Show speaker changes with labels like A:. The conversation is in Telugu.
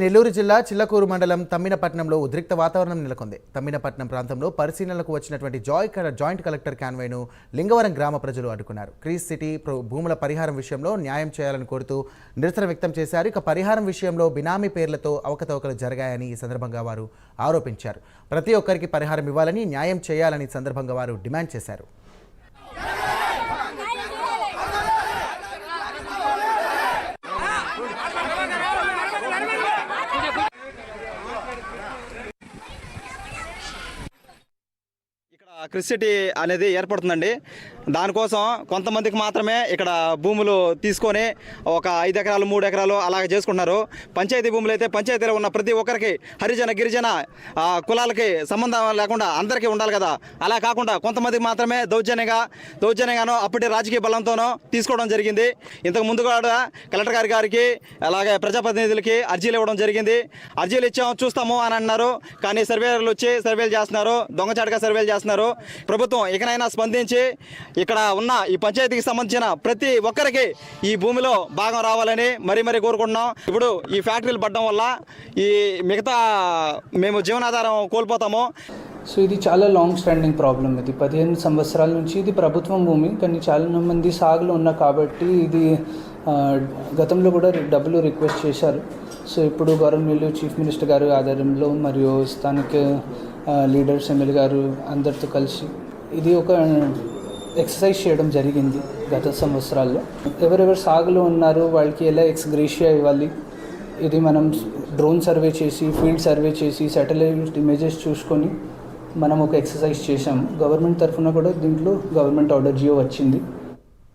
A: నెల్లూరు జిల్లా చిల్లకూరు మండలం తమ్మినపట్నంలో ఉద్రిక్త వాతావరణం నెలకొంది. తమ్మినపట్నం ప్రాంతంలో పరిశీలనలకు వచ్చినటువంటి జాయ్ జాయింట్ కలెక్టర్ కాన్వాయ్ను లింగవరం గ్రామ ప్రజలు అడ్డుకున్నారు. క్రీస్ సిటీ భూముల పరిహారం విషయంలో న్యాయం చేయాలని కోరుతూ నిరసన వ్యక్తం చేశారు. ఇక పరిహారం విషయంలో బినామీ పేర్లతో అవకతవకలు జరిగాయని ఈ సందర్భంగా వారు ఆరోపించారు. ప్రతి ఒక్కరికి పరిహారం ఇవ్వాలని న్యాయం చేయాలని సందర్భంగా వారు డిమాండ్ చేశారు.
B: క్రిసిటీ అనేది ఏర్పడుతుందండి. దానికోసం కొంతమందికి మాత్రమే ఇక్కడ భూములు తీసుకొని ఒక ఐదు ఎకరాలు మూడు ఎకరాలు అలాగే చేసుకుంటున్నారు. పంచాయతీ భూములు అయితే పంచాయతీలో ఉన్న ప్రతి ఒక్కరికి హరిజన గిరిజన కులాలకి సంబంధం లేకుండా అందరికీ ఉండాలి కదా. అలా కాకుండా కొంతమందికి మాత్రమే దౌర్జన్యంగా దౌర్జన్యంగానో అప్పటి రాజకీయ బలంతోనో తీసుకోవడం జరిగింది. ఇంతకు ముందు కూడా కలెక్టర్ గారి గారికి అలాగే ప్రజాప్రతినిధులకి అర్జీలు ఇవ్వడం జరిగింది. అర్జీలు ఇచ్చాము చూస్తాము అని అన్నారు. కానీ సర్వేలు వచ్చి సర్వేలు చేస్తున్నారు. దొంగచాటుగా సర్వేలు చేస్తున్నారు. ప్రభుత్వం ఇకనైనా స్పందించి ఇక్కడ ఉన్న ఈ పంచాయతీకి సంబంధించిన ప్రతి ఒక్కరికి ఈ భూమిలో భాగం రావాలని మరీ మరీ కోరుకుంటున్నాం. ఇప్పుడు ఈ ఫ్యాక్టరీలు పడడం వల్ల ఈ మిగతా మేము జీవనాధారం కోల్పోతాము.
C: సో ఇది చాలా లాంగ్ స్టాండింగ్ ప్రాబ్లం ఇది పదిహేను సంవత్సరాల నుంచి ఇది ప్రభుత్వం భూమి కానీ చాలా మంది సాగులు ఉన్నా కాబట్టి ఇది గతంలో కూడా డబ్బులు రిక్వెస్ట్ చేశారు. సో ఇప్పుడు గవర్నమెంట్ చీఫ్ మినిస్టర్ గారు ఆధ్వర్యంలో మరియు స్థానిక లీడర్స్ ఎమ్మెల్యే గారు అందరితో కలిసి ఇది ఒక ఎక్సర్సైజ్ చేయడం జరిగింది గత సంవత్సరాల్లో. ఎవరెవరు సాగులో ఉన్నారో వాళ్ళకి ఎలా ఎక్స్ గ్రేషియా ఇవ్వాలి? ఇది మనం డ్రోన్ సర్వే చేసి ఫీల్డ్ సర్వే చేసి శాటిలైట్ ఇమేజెస్ చూసుకొని మనం ఒక ఎక్సర్సైజ్ చేశాము. గవర్నమెంట్ తరఫున కూడా దీంట్లో గవర్నమెంట్ ఆర్డర్ జియో వచ్చింది.